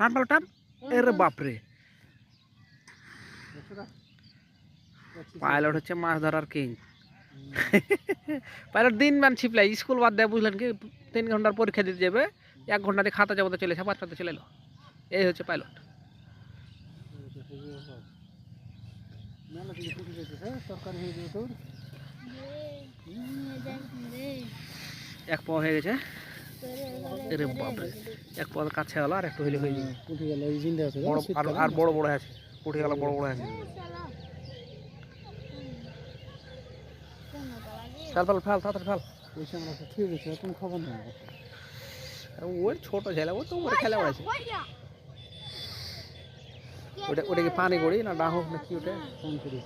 টান পালো টান এরে বাপরে। পাইলট হচ্ছে মাছ ধরার কিং। পাইলট দিন মান ছিপলাই স্কুল বাদ দেয় বুঝলেন কি? তিন ঘণ্টার পরীক্ষা দিতে যাবে এক ঘণ্টা দিয়ে খাতা জমাতে চলে সাবাত খাতে চলে এলো। এই হচ্ছে পাইলট। এক পাওয়া হয়ে গেছে। এরে বাপরে, এক পাওয়ার কাছে হলো আর একটু হইলে হয়ে যাবে আছে বড়, আর আর বড় বড় আছে, উঠে গেল, বড় বড় আছে। ফেল ফেল ফেল, তাড়াতাড়ি ফেল। পয়সা আমরা ঠিক আছে এখন খবর আর ওই ছোট ছেলে, ও তো ওর খেলা বেড়াচ্ছে ওটা ওটা কি পানি গড়ি না ডাহ না কি ওটা। ফোন করি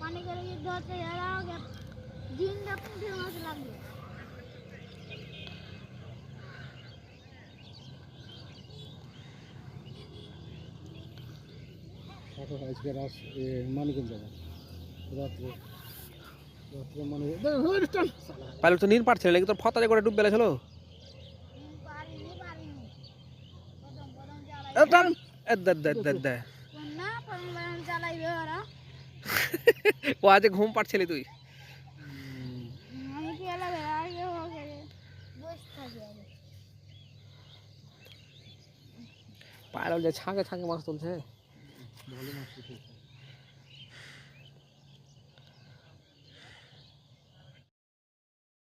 পানি যদি ধরতে যারা আজকে মানিকগঞ্জ যাব রাত্রে রাত্রে মানে পাইলট তো নীল পারছিল নাকি তোর করে ডুব প্রথম প্রথম চালাই এ পাইলট যে ছাঁকে ছাঁকে মাছ তুলছে। ভালো মাছ